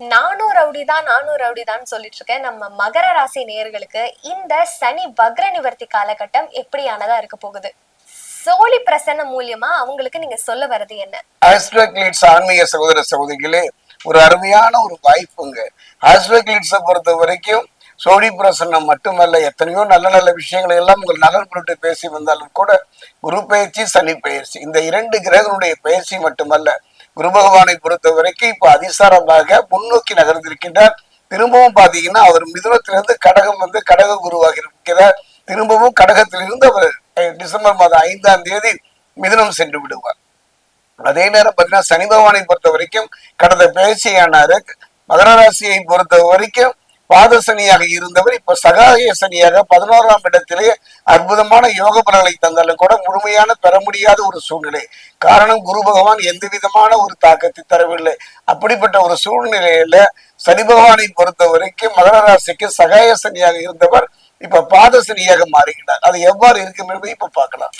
நானும் ரவுடி தான் நானும் ரவுடி தான் சொல்லிட்டு இருக்கேன் நம்ம மகர ராசி நேயர்களுக்கு இந்த சனி வக்ர நிவர்த்தி காலகட்டம் எப்படியானதா இருக்க போகுது? சோழி பிரசன்னம் மூலியமா அவங்களுக்கு நீங்க சொல்ல வர்றது என்ன? ஆஸ்ட்ரோக்ளிட்ஸ் ஆன்மீக சகோதர சகோதரிகளே ஒரு அருமையான ஒரு வாய்ப்புங்க. ஆஸ்ட்ரோக்ளிட்ஸை பொறுத்த வரைக்கும் சோழி பிரசன்னம் மட்டுமல்ல எத்தனையோ நல்ல நல்ல விஷயங்களை எல்லாம் உங்கள் நலன் பொருட்டு பேசி வந்தாலும் கூட குரு பயிற்சி சனி பயிற்சி. இந்த இரண்டு கிரகங்களுடைய பயிற்சி மட்டுமல்ல குருபகவானை பொறுத்த வரைக்கும் இப்ப அதிசாரமாக முன்னோக்கி நகர்ந்திருக்கின்றார். திரும்பவும் பாத்தீங்கன்னா அவர் மிதுனத்திலிருந்து கடகம் வந்து கடக குருவாக இருக்கிறார். திரும்பவும் கடகத்திலிருந்து அவர் டிசம்பர் மாதம் ஐந்தாம் தேதி மிதுனம் சென்று விடுவார். அதே நேரம் பார்த்தீங்கன்னா சனி பகவானை பொறுத்த வரைக்கும் கடந்த பேச்சியானாரு. மகர ராசியை பொறுத்த வரைக்கும் பாதசனியாக இருந்தவர் இப்ப சகாய சனியாக பதினோராம் இடத்திலே அற்புதமான யோக பலனை தந்தாலும் கூட முழுமையான பெற முடியாத ஒரு சூழ்நிலை. காரணம் குரு பகவான் எந்த விதமான ஒரு தாக்கத்தை தரவில்லை. அப்படிப்பட்ட ஒரு சூழ்நிலையில சனி பகவானை பொறுத்த வரைக்கும் மகர ராசிக்கு சகாய சனியாக இருந்தவர் இப்ப பாதசனியாக மாறுகிறார். அது எவ்வாறு இருக்கும் என்பதை இப்ப பார்க்கலாம்.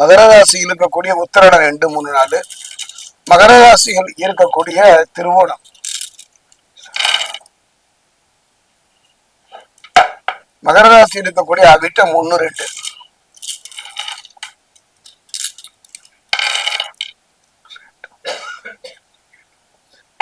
மகர ராசியில் இருக்கக்கூடிய உத்திராடம் ரெண்டு மூணு நாள் மகர ராசியில் இருக்கக்கூடிய திருவோணம். மகர ராசியில் இருக்கக்கூடிய அவிட்டம் ஒன்று ரெண்டு.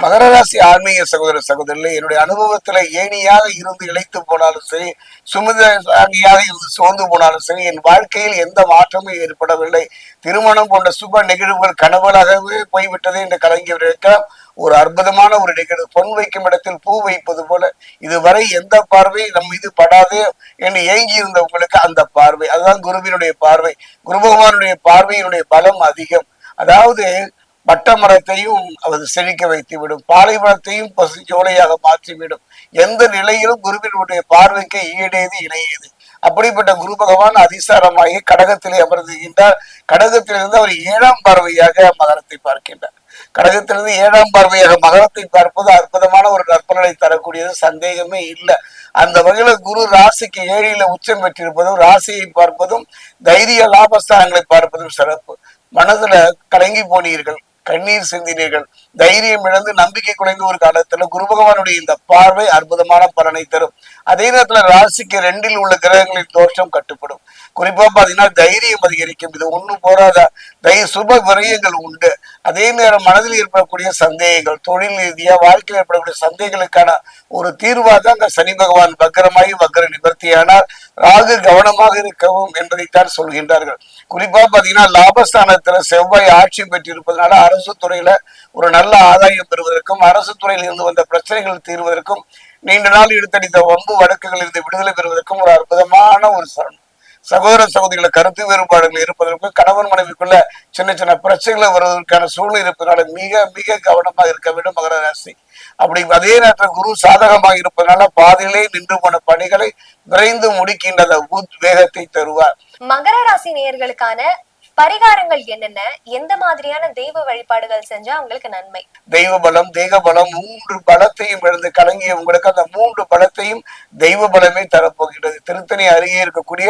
மகரராசி ஆன்மீக சகோதர சகோதரில் என்னுடைய அனுபவத்துல ஏணியாக இருந்து இழைத்து போனாலும் சரி சுமதியாக இருந்து சோர்ந்து போனாலும் சரி என் வாழ்க்கையில் எந்த மாற்றமும் ஏற்படவில்லை. திருமணம் போன்ற சுப நிகழ்வுகள் கனவுகளாகவே போய்விட்டதே என்று கலைஞர் ஒரு அற்புதமான ஒரு நிகழ்வு. பொன் வைக்கும் இடத்தில் பூ வைப்பது போல இதுவரை எந்த பார்வை நம் மீது படாதே என்று ஏங்கி இருந்தவங்களுக்கு அந்த பார்வை. அதுதான் குருவினுடைய பார்வை. குரு பகவானுடைய பார்வையினுடைய பலம் அதிகம். அதாவது பட்ட மரத்தையும் அது செழிக்க வைத்து விடும் பாலைவனத்தையும் பசு சோலையாக மாற்றிவிடும். எந்த நிலையிலும் குருவினுடைய பார்வைக்கு ஈடேது இணையது. அப்படிப்பட்ட குரு பகவான் அதிசாரமாகி கடகத்திலே அமர்ந்துகின்றார் கடகத்திலிருந்து அவர் ஏழாம் பார்வையாக மகரத்தை பார்க்கின்றார். கடகத்திலிருந்து ஏழாம் பார்வையாக மகரத்தை பார்ப்பது அற்புதமான ஒரு நற்பலனை தரக்கூடியது. சந்தேகமே இல்லை. அந்த வகையில குரு ராசிக்கு ஏழில உச்சம் பெற்றிருப்பதும் ராசியை பார்ப்பதும் தைரிய லாபஸ்தானங்களை பார்ப்பதும் சிறப்பு. மனதுல கலங்கி போனீர்கள். கண்ணீர் சிந்தினீர்கள். தைரியம் இழந்து நம்பிக்கை குறைந்த ஒரு காலத்துல குரு பகவானுடைய இந்த பார்வை அற்புதமான பலனை தரும். அதே நேரத்துல ராசிக்கு ரெண்டில் உள்ள கிரகங்களின் தோற்றம் கட்டுப்படும். குறிப்பா பாத்தீங்கன்னா தைரியம் அதிகரிக்கும். இது ஒண்ணும் போராத தை சுப விரயங்கள் உண்டு. அதே நேரம் மனதில் ஏற்படக்கூடிய சந்தேகங்கள் தொழில் ரீதியா வாழ்க்கையில் ஏற்படக்கூடிய சந்தேகங்களுக்கான ஒரு தீர்வாக தான் அந்த சனி பகவான் வக்கரமாகி வக்கர நிவர்த்தியானார் ராகு கவனமாக இருக்கவும் என்பதைத்தான் சொல்கின்றார்கள். குறிப்பா பாத்தீங்கன்னா லாபஸ்தானத்துல செவ்வாய் ஆட்சி பெற்றிருப்பதனால அரசு துறையில ஒரு நல்ல ஆதாயம் பெறுவதற்கும் அரசு துறையில் இருந்து வந்த பிரச்சனைகள் தீர்வதற்கும் நீண்ட நாள் எடுத்தடித்த வம்பு வழக்குகளில் இருந்து விடுதலை பெறுவதற்கும் ஒரு அற்புதமான ஒரு சரணம். சகோதர சகோதரிகள கருத்து வேறுபாடுகள் இருப்பதற்கும் கணவன் மனைவிக்குள்ள சின்ன சின்ன பிரச்சனைகள் வருவதற்கான சூழ்நிலை இருப்பதனால மிக மிக கவனமாக இருக்க வேண்டும் மகர ராசி. அப்படி அதே நேரத்தில் குரு சாதகமாக இருப்பதனால பாதியிலே நின்று போன பணிகளை விரைந்து முடிக்கின்ற உத்வேகத்தை தருவார். மகர ராசி நேயர்களுக்கான பரிகாரங்கள் என்னென்ன? எந்த மாதிரியான தெய்வ வழிபாடுகள் செஞ்சா அவங்களுக்கு நன்மை? தெய்வ பலம் தேக பலம் மூன்று பலத்தையும் இழந்து கலங்கிய உங்களுக்கு அந்த மூன்று பலத்தையும் தெய்வ பலமே தரப்போகிறது திருத்தணி அருகே இருக்கக்கூடிய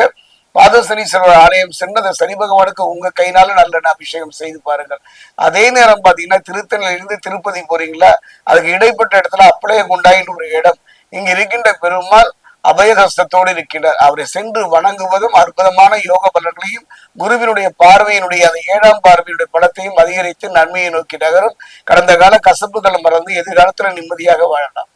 பாதசனீஸ்வரர் ஆலயம் சென்று சனி பகவானுக்கு உங்க கையினால நல்ல அபிஷேகம் செய்து பாருங்கள். அதே நேரம் பாத்தீங்கன்னா திருத்தணியில இருந்து திருப்பதி போறீங்களா? அதுக்கு இடைப்பட்ட இடத்துல அப்பளைய குண்டாயின் ஒரு இடம். இங்க இருக்கின்ற பெருமாள் அபயகஸ்தத்தோடு இருக்கின்றார் அவரை சென்று வணங்குவதும் அற்புதமான யோக பலன்களையும் குருவினுடைய பார்வையினுடைய அந்த ஏழாம் பார்வையினுடைய பலத்தையும் அதிகரித்து நன்மையை நோக்கி நகரும். கடந்த கால கசப்புகளை மறந்து எதிர்காலத்துல நிம்மதியாக வாழலாம்.